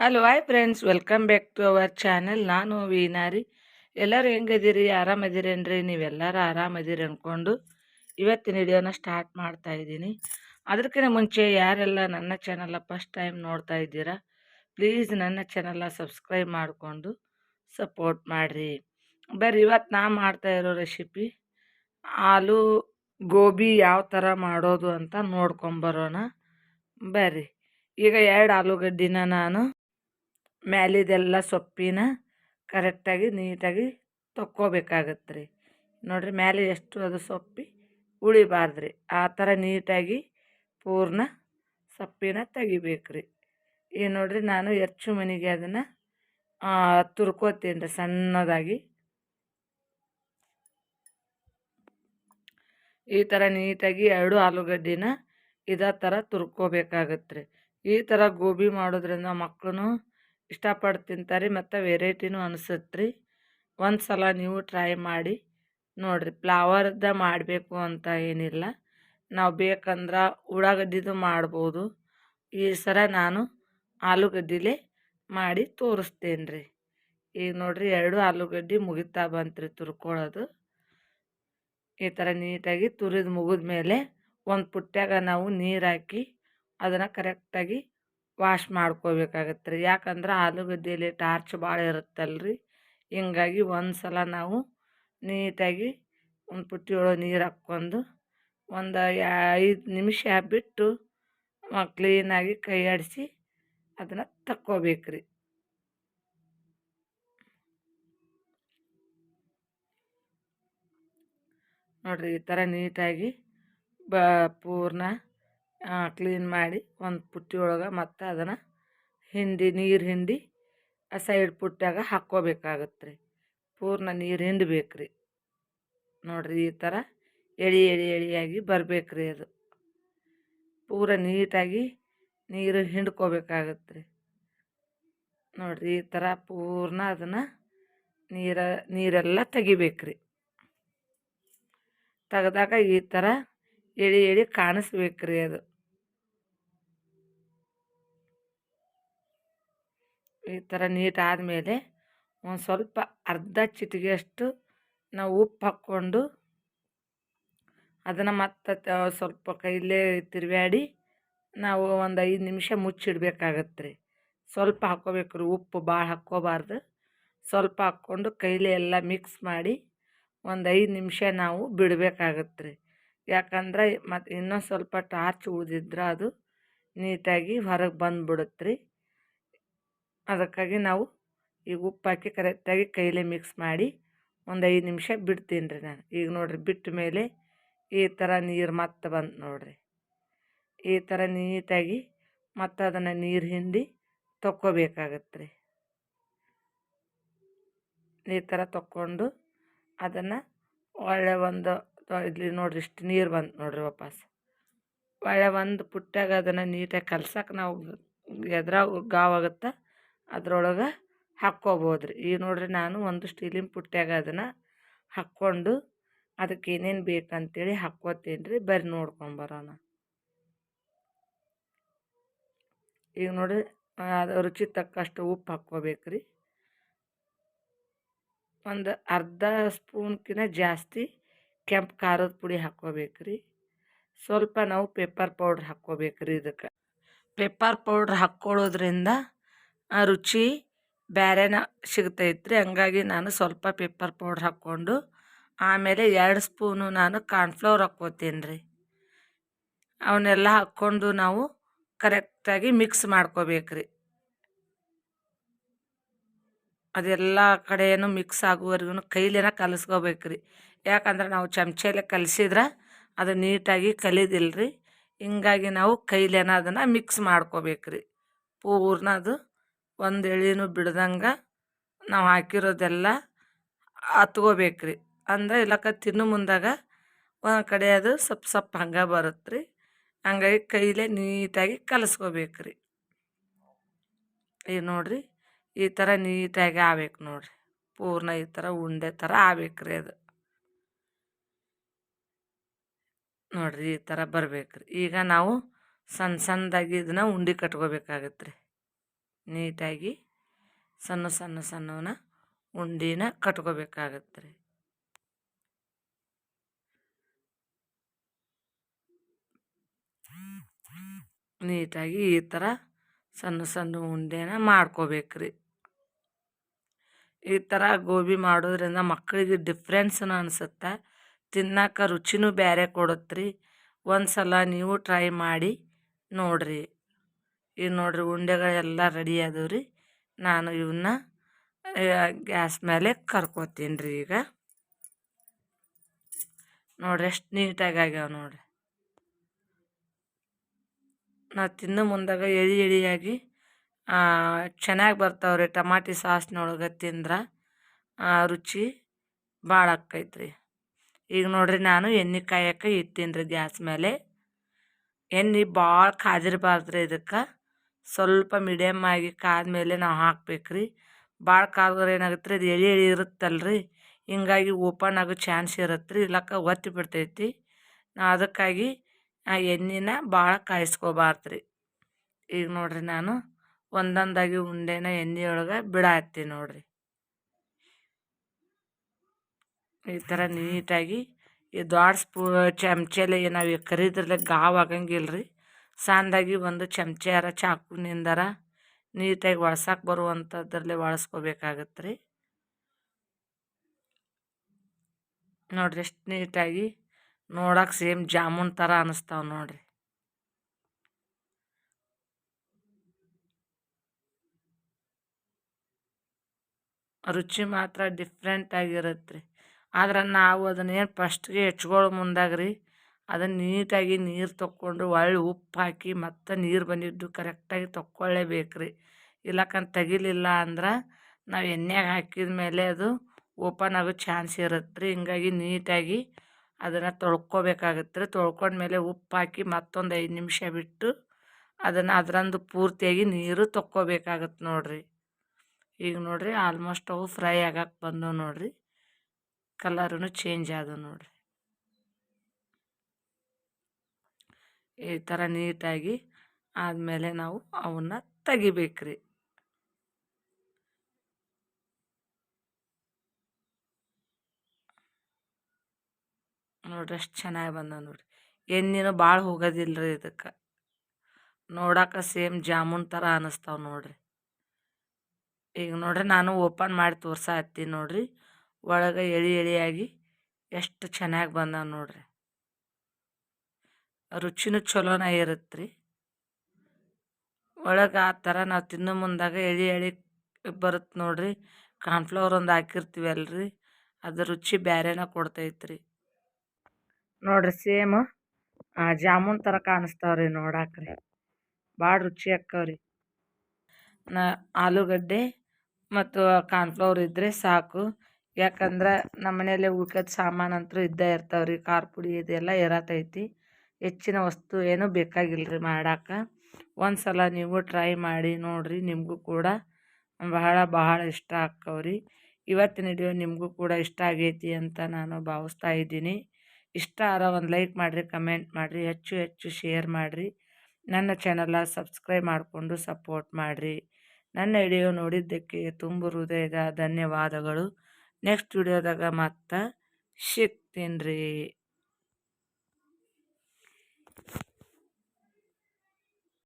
Hello hi friends welcome back to our channel ನಾನು ವೀನಾರಿ ಎಲ್ಲರೂ ಹೆಂಗದಿರಿ ಆರಾಮದಿರೇನ್ರಿ ನೀವೆಲ್ಲರೂ ಆರಾಮದಿರಿ ಅಂದ್ಕೊಂಡು ಇವತ್ತಿನ ವಿಡಿಯೋನ ಸ್ಟಾರ್ಟ್ ಮಾಡ್ತಾ ಇದ್ದೀನಿ. ಅದಕ್ಕಿಂತ ಮುಂಚೆ ಯಾರೆಲ್ಲ ನನ್ನ ಚಾನಲ್ನ ಫಸ್ಟ್ ಟೈಮ್ ನೋಡ್ತಾ ಇದ್ದೀರಾ ಪ್ಲೀಸ್ ನನ್ನ ಚಾನಲ್ನ ಸಬ್ಸ್ಕ್ರೈಬ್ ಮಾಡಿಕೊಂಡು ಸಪೋರ್ಟ್ ಮಾಡಿರಿ. ಬರ್ರಿ, ಇವತ್ತು ನಾ ಮಾಡ್ತಾ ಇರೋ ರೆಸಿಪಿ ಆಲೂ ಗೋಬಿ ಯಾವ ಥರ ಮಾಡೋದು ಅಂತ ನೋಡ್ಕೊಂಬರೋಣ ಬರ್ರಿ, ಈಗ ಎರಡು ಆಲೂಗಡ್ಡಿನ ನಾನು ಮ್ಯಾಲಿದೆಲ್ಲ ಸೊಪ್ಪಿನ ಕರೆಕ್ಟಾಗಿ ನೀಟಾಗಿ ತೊಕ್ಕೋಬೇಕಾಗತ್ತೆ ರೀ ನೋಡಿರಿ ಮ್ಯಾಲೆ ಎಷ್ಟು ಅದು ಸೊಪ್ಪಿ ಉಳಿಬಾರ್ದು ರೀ ಆ ಥರ ನೀಟಾಗಿ ಪೂರ್ಣ ಸೊಪ್ಪಿನ ತೆಗಿಬೇಕು ರೀ ಈ ನೋಡಿರಿ ನಾನು ಹೆಚ್ಚು ಮನೆಗೆ ಅದನ್ನು ತುರ್ಕೋತೀನಿ ರೀ ಸಣ್ಣದಾಗಿ. ಈ ಥರ ನೀಟಾಗಿ ಎರಡು ಆಲೂಗಡ್ಡಿನ ಇದೇ ಥರ ತುರ್ಕೋಬೇಕಾಗತ್ತೆ ರೀ ಈ ಥರ ಗೋಬಿ ಮಾಡೋದ್ರಿಂದ ಮಕ್ಕಳು ಇಷ್ಟಪಟ್ಟು ತಿಂತಾರೆ, ಮತ್ತು ವೆರೈಟಿನೂ ಅನಿಸುತ್ತೆ ರೀ ಒಂದು ಸಲ ನೀವು ಟ್ರೈ ಮಾಡಿ ನೋಡಿರಿ. ಫ್ಲವರ್ದ ಮಾಡಬೇಕು ಅಂತ ಏನಿಲ್ಲ. ನಾವು ಬೇಕಂದ್ರೆ ಉಳ್ಳಾಗಡ್ಡಿದು ಮಾಡ್ಬೋದು. ಈ ಸರ ನಾನು ಆಲೂಗಡ್ಡಿಲೇ ಮಾಡಿ ತೋರಿಸ್ತೇನೆ ರೀ ಈಗ ನೋಡಿರಿ ಎರಡು ಆಲೂಗಡ್ಡೆ ಮುಗಿತಾ ಬಂತು ರೀ ತುರ್ಕೊಳ್ಳೋದು ಈ ಥರ ನೀಟಾಗಿ ತುರಿದು ಮುಗಿದ ಮೇಲೆ ಒಂದು ಪುಟ್ಟ್ಯಾಗ ನಾವು ನೀರು ಹಾಕಿ ಅದನ್ನು ಕರೆಕ್ಟಾಗಿ ವಾಶ್ ಮಾಡ್ಕೋಬೇಕಾಗತ್ತೆ ರೀ ಯಾಕಂದ್ರೆ ಆಲೂಗಡ್ಡೆಯಲ್ಲಿ ಟಾರ್ಚ್ ಭಾಳ ಇರುತ್ತಲ್ಲ ರೀ ಹಿಂಗಾಗಿ ಒಂದು ಸಲ ನಾವು ನೀಟಾಗಿ ಒಂದು ಪುಟ್ಟಿ ಒಳಗೆ ನೀರು ಹಾಕ್ಕೊಂಡು ಒಂದು ಐದು ನಿಮಿಷ ಬಿಟ್ಟು ಕ್ಲೀನಾಗಿ ಕೈ ಆಡಿಸಿ ಅದನ್ನು ತಕ್ಕೋಬೇಕು ರೀ ನೋಡಿರಿ ಈ ಥರ ನೀಟಾಗಿ ಬ ಪೂರ್ಣ ಕ್ಲೀನ್ ಮಾಡಿ ಒಂದು ಪುಟ್ಟಿ ಒಳಗೆ ಮತ್ತು ಅದನ್ನು ಹಿಂಡಿ, ನೀರು ಹಿಂಡಿ ಆ ಸೈಡ್ ಪುಟ್ಟಾಗ ಹಾಕ್ಕೋಬೇಕಾಗತ್ತೆ ರೀ ಪೂರ್ಣ ನೀರು ಹಿಂಡಬೇಕು ರೀ ನೋಡಿರಿ ಈ ಥರ ಎಳಿ ಎಳಿ, ಎಳಿಯಾಗಿ ಬರಬೇಕು ರೀ ಅದು. ಪೂರ ನೀಟಾಗಿ ನೀರು ಹಿಂಡ್ಕೋಬೇಕಾಗತ್ತೆ ರೀ ನೋಡಿರಿ ಈ ಥರ ಪೂರ್ಣ ಅದನ್ನು ನೀರ, ನೀರೆಲ್ಲ ತೆಗಿಬೇಕು ರೀ ತೆಗೆದಾಗ ಈ ಥರ ಎಳಿ ಎಳಿ ಕಾಣಿಸ್ಬೇಕು ರೀ ಅದು. ಈ ಥರ ನೀಟಾದಮೇಲೆ ಒಂದು ಸ್ವಲ್ಪ ಅರ್ಧ ಚಿಟಿಗೆಯಷ್ಟು ನಾವು ಉಪ್ಪು ಹಾಕ್ಕೊಂಡು ಅದನ್ನು ಮತ್ತೆ ಸ್ವಲ್ಪ ಕೈಲೇ ತಿರುವಾಡಿ ನಾವು ಒಂದು ಐದು ನಿಮಿಷ ಮುಚ್ಚಿಡ್ಬೇಕಾಗತ್ತೆ ರೀ. ಸ್ವಲ್ಪ ಹಾಕ್ಕೋಬೇಕು ರೀ, ಉಪ್ಪು ಭಾಳ ಹಾಕ್ಕೋಬಾರ್ದು. ಸ್ವಲ್ಪ ಹಾಕ್ಕೊಂಡು ಕೈಲೇ ಎಲ್ಲ ಮಿಕ್ಸ್ ಮಾಡಿ ಒಂದು ಐದು ನಿಮಿಷ ನಾವು ಬಿಡಬೇಕಾಗತ್ತೆ ರೀ. ಯಾಕಂದ್ರೆ ಮತ್ತು ಇನ್ನೊಂದು ಸ್ವಲ್ಪ ಟಾರ್ಚ್ ಉಳಿದಿದ್ರೆ ಅದು ನೀಟಾಗಿ ಹೊರಗೆ ಬಂದುಬಿಡುತ್ತೆ ರೀ. ಅದಕ್ಕಾಗಿ ನಾವು ಈಗ ಉಪ್ಪು ಹಾಕಿ ಕರೆಕ್ಟಾಗಿ ಕೈಲೇ ಮಿಕ್ಸ್ ಮಾಡಿ ಒಂದು ಐದು ನಿಮಿಷ ಬಿಡ್ತೀನಿ ರೀ ನಾನು. ಈಗ ನೋಡಿರಿ ಬಿಟ್ಟ ಮೇಲೆ ಈ ಥರ ನೀರು ಮತ್ತೆ ಬಂತು ನೋಡಿರಿ. ಈ ಥರ ನೀಟಾಗಿ ಮತ್ತು ಅದನ್ನು ನೀರು ಹಿಂಡಿ ತೊಕ್ಕೋಬೇಕಾಗತ್ತೆ ರೀ. ಈ ಥರ ತೊಕ್ಕೊಂಡು ಅದನ್ನು ಒಳ್ಳೆ ಒಂದು ಇಲ್ಲಿ ನೋಡಿರಿ ಇಷ್ಟು ನೀರು ಬಂತು ನೋಡಿರಿ ವಾಪಸ್. ಒಳ್ಳೆ ಒಂದು ಪುಟ್ಟಾಗ ಅದನ್ನು ನೀಟಾಗಿ ಕಲ್ಸಕ್ಕೆ ನಾವು ಎದ್ರಾಗ ಗಾವಾಗುತ್ತೆ ಅದ್ರೊಳಗೆ ಹಾಕ್ಕೋಬೋದು ರೀ ಈಗ ನೋಡಿರಿ ನಾನು ಒಂದು ಸ್ಟೀಲಿನ ಪುಟ್ಯಾಗ ಅದನ್ನು ಹಾಕ್ಕೊಂಡು ಅದಕ್ಕೆ ಏನೇನು ಬೇಕಂತೇಳಿ ಹಾಕ್ಕೋತೀನಿ ರೀ ಬರ್ರಿ ನೋಡ್ಕೊಂಬರೋಣ ಈಗ ನೋಡಿರಿ ಅದು ರುಚಿ ತಕ್ಕಷ್ಟು ಉಪ್ಪು ಹಾಕ್ಕೋಬೇಕು ರೀ ಒಂದು ಅರ್ಧ ಸ್ಪೂನ್ಕಿಂತ ಜಾಸ್ತಿ ಕೆಂಪು ಖಾರದ ಪುಡಿ ಹಾಕ್ಕೋಬೇಕು ರೀ ಸ್ವಲ್ಪ ನಾವು ಪೆಪ್ಪರ್ ಪೌಡ್ರ್ ಹಾಕ್ಕೋಬೇಕು ರೀ ಇದಕ್ಕೆ. ಪೆಪ್ಪರ್ ಪೌಡ್ರ್ ಹಾಕ್ಕೊಳ್ಳೋದ್ರಿಂದ ಆ ರುಚಿ ಬೇರೆನ ಸಿಗ್ತೈತೆ ರೀ ಹಂಗಾಗಿ ನಾನು ಸ್ವಲ್ಪ ಪೆಪ್ಪರ್ ಪೌಡ್ರ್ ಹಾಕ್ಕೊಂಡು ಆಮೇಲೆ ಎರಡು ಸ್ಪೂನು ನಾನು ಕಾರ್ನ್ಫ್ಲವರ್ ಹಾಕ್ಕೋತೀನಿ ರೀ ಅವನ್ನೆಲ್ಲ ಹಾಕ್ಕೊಂಡು ನಾವು ಕರೆಕ್ಟಾಗಿ ಮಿಕ್ಸ್ ಮಾಡ್ಕೋಬೇಕ್ರಿ. ಅದೆಲ್ಲ ಕಡೆಯೂ ಮಿಕ್ಸ್ ಆಗುವವರೆಗೂ ಕೈಲೇನ ಕಲಿಸ್ಕೋಬೇಕ್ರಿ. ಯಾಕಂದ್ರೆ ನಾವು ಚಮಚೆಲೆ ಕಲಿಸಿದ್ರೆ ಅದು ನೀಟಾಗಿ ಕಲಿದಿಲ್ಲ ರೀ ಹಿಂಗಾಗಿ ನಾವು ಕೈಲೇನ ಅದನ್ನು ಮಿಕ್ಸ್ ಮಾಡ್ಕೋಬೇಕ್ರಿ. ಪೂರ್ಣ ಅದು ಒಂದು ಎಳೆನೂ ಬಿಡ್ದಂಗೆ ನಾವು ಹಾಕಿರೋದೆಲ್ಲ ಹತ್ಕೋಬೇಕು ರೀ ಅಂದ್ರೆ ಇಲ್ಲಕ ತಿನ್ನು ಮುಂದಾಗ ಒಂದು ಕಡೆ ಅದು ಸಪ್ ಸಪ್ ಹಂಗೆ ಬರುತ್ತೆ ರೀ ಹಂಗಾಗಿ ಕೈಲೇ ನೀಟಾಗಿ ಕಲಸ್ಕೋಬೇಕು ರೀ ಈಗ ನೋಡಿರಿ, ಈ ಥರ ನೀಟಾಗಿ ಆಗ್ಬೇಕು ನೋಡಿರಿ. ಪೂರ್ಣ ಈ ಥರ ಉಂಡೆ ಥರ ಆಗ್ಬೇಕು ರೀ ಅದು. ನೋಡಿರಿ ಈ ಥರ ಬರ್ಬೇಕು ರೀ ಈಗ ನಾವು ಸಣ್ಣ ಸಣ್ಣದಾಗಿ ಇದನ್ನ ಉಂಡೆ ಕಟ್ಕೋಬೇಕಾಗತ್ತೆ ರೀ ನೀಟಾಗಿ ಸಣ್ಣ ಸಣ್ಣ ಸಣ್ಣವನ್ನ ಉಂಡಿನ ಕಟ್ಕೋಬೇಕಾಗತ್ತೆ ರೀ. ನೀಟಾಗಿ ಈ ಥರ ಸಣ್ಣ ಸಣ್ಣ ಉಂಡೆನ ಮಾಡ್ಕೋಬೇಕ್ರಿ ಈ ಥರ ಗೋಬಿ ಮಾಡೋದ್ರಿಂದ ಮಕ್ಕಳಿಗೆ ಡಿಫ್ರೆನ್ಸ್ನ ಅನಿಸುತ್ತೆ. ತಿನ್ನಕ್ಕೆ ರುಚಿನೂ ಬೇರೆ ಕೊಡುತ್ತೆ ಒಂದು ಸಲ ನೀವು ಟ್ರೈ ಮಾಡಿ ನೋಡಿರಿ. ಈಗ ನೋಡಿರಿ ಉಂಡೆಗಳೆಲ್ಲ ರೆಡಿ ಆದವು ರೀ ನಾನು ಇವನ್ನ ಗ್ಯಾಸ್ ಮೇಲೆ ಕರ್ಕೋತೀನಿ ರೀ ಈಗ. ನೋಡ್ರಿ ಎಷ್ಟು ನೀಟಾಗಿ ಆಗ್ಯಾವ ನೋಡ್ರಿ. ನಾವು ತಿನ್ನೋ ಮುಂದಾಗ ಎಳಿ ಎಳಿಯಾಗಿ ಚೆನ್ನಾಗಿ ಬರ್ತಾವ್ರಿ ಟಮಾಟಿ ಸಾಸ್ನೊಳಗೆ ತಿಂದ್ರೆ ರುಚಿ ಭಾಳ ಆಕ್ಕೈತ್ರಿ ಈಗ ನೋಡ್ರಿ ನಾನು ಎಣ್ಣೆ ಕಾಯಕ್ಕೆ ಇಟ್ಟೀನಿ ರೀ ಗ್ಯಾಸ್ ಮೇಲೆ ಎಣ್ಣೆ ಭಾಳ ಕಾದಿರಬಾರ್ದು ರೀ ಇದಕ್ಕೆ. ಸ್ವಲ್ಪ ಮೀಡಿಯಮ್ ಆಗಿ ಕಾದ ಮೇಲೆ ನಾವು ಹಾಕ್ಬೇಕು ರೀ ಭಾಳ ಕಾದ್ರೆ ಏನಾಗುತ್ತೆ ರೀ ಅದು ಎಳೆ ಎಳೆ ಇರುತ್ತಲ್ಲ ರೀ ಹಿಂಗಾಗಿ ಓಪನ್ ಆಗೋ ಚಾನ್ಸ್ ಇರುತ್ತೆ ರೀ ಇಲ್ಲಕ್ಕ ಒತ್ತಿ ಬಿಡ್ತೈತಿ. ಅದಕ್ಕಾಗಿ ಆ ಎಣ್ಣೆನ ಭಾಳ ಕಾಯಿಸ್ಕೋಬಾರ್ದು ರೀ ಈಗ ನೋಡ್ರಿ ನಾನು ಒಂದೊಂದಾಗಿ ಉಂಡೆನ ಎಣ್ಣೆ ಒಳಗೆ ಬಿಡಾತ್ತೀನಿ ನೋಡ್ರಿ. ಈ ಥರ ನೀಟಾಗಿ ಈ ದೊಡ್ಡ ಸ್ಪೂ ಚಮಚಲ್ಲಿ ನಾವು ಕರಿದ್ರಲ್ಲೇ ಗಾವ್ ಆಗಂಗಿಲ್ಲ ರೀ ಸಣ್ಣದಾಗಿ ಒಂದು ಚಮಚಾರ ಚಾಕುನಿಂದರ ನೀಟಾಗಿ ಒಳ್ಸಕ್ಕೆ ಬರುವಂಥದ್ರಲ್ಲಿ ಒಳಸ್ಕೋಬೇಕಾಗತ್ತೆ ರೀ ನೋಡ್ರಿ ಎಷ್ಟು ನೀಟಾಗಿ ನೋಡಕ್ಕೆ ಸೇಮ್ ಜಾಮೂನ್ ಥರ ಅನ್ನಿಸ್ತಾವೆ ನೋಡ್ರಿ. ರುಚಿ ಮಾತ್ರ ಡಿಫ್ರೆಂಟ್ ಆಗಿರುತ್ತೆ ರೀ ಆದ್ರೆ ನಾವು ಅದನ್ನೇನು ಫಸ್ಟ್ಗೆ ಹೆಚ್ಕೊಳ್ಳೋ ಮುಂದಾಗ ರೀ ಅದನ್ನು ನೀಟಾಗಿ ನೀರು ತೊಕ್ಕೊಂಡು ಹೊಳ್ಳಿ ಉಪ್ಪು ಹಾಕಿ ಮತ್ತೆ ನೀರು ಬಂದಿದ್ದು ಕರೆಕ್ಟಾಗಿ ತೊಕ್ಕೊಳ್ಳೇಬೇಕು ರೀ ಇಲ್ಲಕಂತ ತೆಗಿಲಿಲ್ಲ ಅಂದ್ರೆ ನಾವು ಎಣ್ಣೆಗೆ ಹಾಕಿದ ಮೇಲೆ ಅದು ಓಪನ್ ಆಗೋ ಚಾನ್ಸ್ ಇರುತ್ತೆ ರೀ ಹಿಂಗಾಗಿ ನೀಟಾಗಿ ಅದನ್ನು ತೊಳ್ಕೊಬೇಕಾಗತ್ತೆ ರೀ ತೊಳ್ಕೊಂಡ್ಮೇಲೆ ಉಪ್ಪು ಹಾಕಿ ಮತ್ತೊಂದು ಐದು ನಿಮಿಷ ಬಿಟ್ಟು ಅದನ್ನು ಅದರಂದು ಪೂರ್ತಿಯಾಗಿ ನೀರು ತೊಕ್ಕೋಬೇಕಾಗತ್ತೆ ನೋಡಿರಿ. ಈಗ ನೋಡಿರಿ ಆಲ್ಮೋಸ್ಟ್ ಅವು ಫ್ರೈ ಆಗಕ್ಕೆ ಬಂದವು ನೋಡಿರಿ. ಕಲರೂ ಚೇಂಜ್ ಆದವು ನೋಡಿರಿ. ಈ ಥರ ನೀಟಾಗಿ ಆದಮೇಲೆ ನಾವು ಅವನ್ನ ತೆಗಿಬೇಕ್ರಿ. ನೋಡ್ರಿ ಅಷ್ಟು ಚೆನ್ನಾಗಿ ಬಂದ ನೋಡ್ರಿ. ಎಣ್ಣೆನೂ ಭಾಳ ಹೋಗೋದಿಲ್ಲ ರೀ ಇದಕ್ಕೆ. ನೋಡಕ್ಕೆ ಸೇಮ್ ಜಾಮೂನ್ ಥರ ಅನ್ನಿಸ್ತಾವೆ ನೋಡ್ರಿ. ಈಗ ನೋಡ್ರಿ ನಾನು ಓಪನ್ ಮಾಡಿ ತೋರ್ಸಾತ್ತೀನಿ ನೋಡ್ರಿ. ಒಳಗೆ ಎಳಿ ಎಳಿಯಾಗಿ ಎಷ್ಟು ಚೆನ್ನಾಗಿ ಬಂದ ನೋಡ್ರಿ. ರುಚಿನೂ ಚಲೋನ ಇರುತ್ತೆ ರೀ ಒಳಗೆ ಆ ಥರ ನಾವು ತಿನ್ನೋ ಮುಂದಾಗ ಎಳಿ ಎಳೆ ಬರುತ್ತೆ ನೋಡ್ರಿ. ಕಾರ್ನ್ಫ್ಲವರ್ ಒಂದು ಹಾಕಿರ್ತೀವಲ್ರಿ ಅದು ರುಚಿ ಬೇರೆನ ಕೊಡ್ತೈತೆ ರೀ ನೋಡ್ರಿ ಸೇಮ್ ಜಾಮೂನ್ ಥರ ಕಾಣಿಸ್ತಾವ್ರಿ ನೋಡಾಕ್ರಿ. ಭಾಳ ರುಚಿ ಆಕ್ಕವ್ರಿ. ನಾ ಆಲೂಗಡ್ಡೆ ಮತ್ತು ಕಾರ್ನ್ಫ್ಲವರ್ ಇದ್ದರೆ ಸಾಕು. ಯಾಕಂದ್ರೆ ನಮ್ಮ ಮನೆಯಲ್ಲಿ ಉಳ್ಕದ ಸಾಮಾನು ಅಂತೂ ಇದ್ದೇ ಇರ್ತಾವೆ ರೀ ಖಾರ ಪುಡಿ ಇದೆಲ್ಲ ಇರತೈತಿ. ಹೆಚ್ಚಿನ ವಸ್ತು ಏನೂ ಬೇಕಾಗಿಲ್ಲ ರೀ ಮಾಡಕ್ಕೆ ಒಂದು ಸಲ ನೀವು ಟ್ರೈ ಮಾಡಿ ನೋಡಿರಿ, ನಿಮಗೂ ಕೂಡ ಬಹಳ ಬಹಳ ಇಷ್ಟ ಆಕ್ಕವ್ರಿ ಇವತ್ತಿನ ವಿಡಿಯೋ ನಿಮಗೂ ಕೂಡ ಇಷ್ಟ ಆಗೈತಿ ಅಂತ ನಾನು ಭಾವಿಸ್ತಾ ಇದ್ದೀನಿ. ಇಷ್ಟ ಆರ ಒಂದು ಲೈಕ್ ಮಾಡಿರಿ ಕಮೆಂಟ್ ಮಾಡಿರಿ, ಹೆಚ್ಚು ಹೆಚ್ಚು ಶೇರ್ ಮಾಡಿರಿ. ನನ್ನ ಚಾನಲ ಸಬ್ಸ್ಕ್ರೈಬ್ ಮಾಡಿಕೊಂಡು ಸಪೋರ್ಟ್ ಮಾಡಿರಿ. ನನ್ನ ವಿಡಿಯೋ ನೋಡಿದ್ದಕ್ಕೆ ತುಂಬ ಹೃದಯದ ಧನ್ಯವಾದಗಳು. ನೆಕ್ಸ್ಟ್ ವಿಡಿಯೋದಾಗ ಮತ್ತೆ ಸಿಗ್ತೀನಿ ರೀ.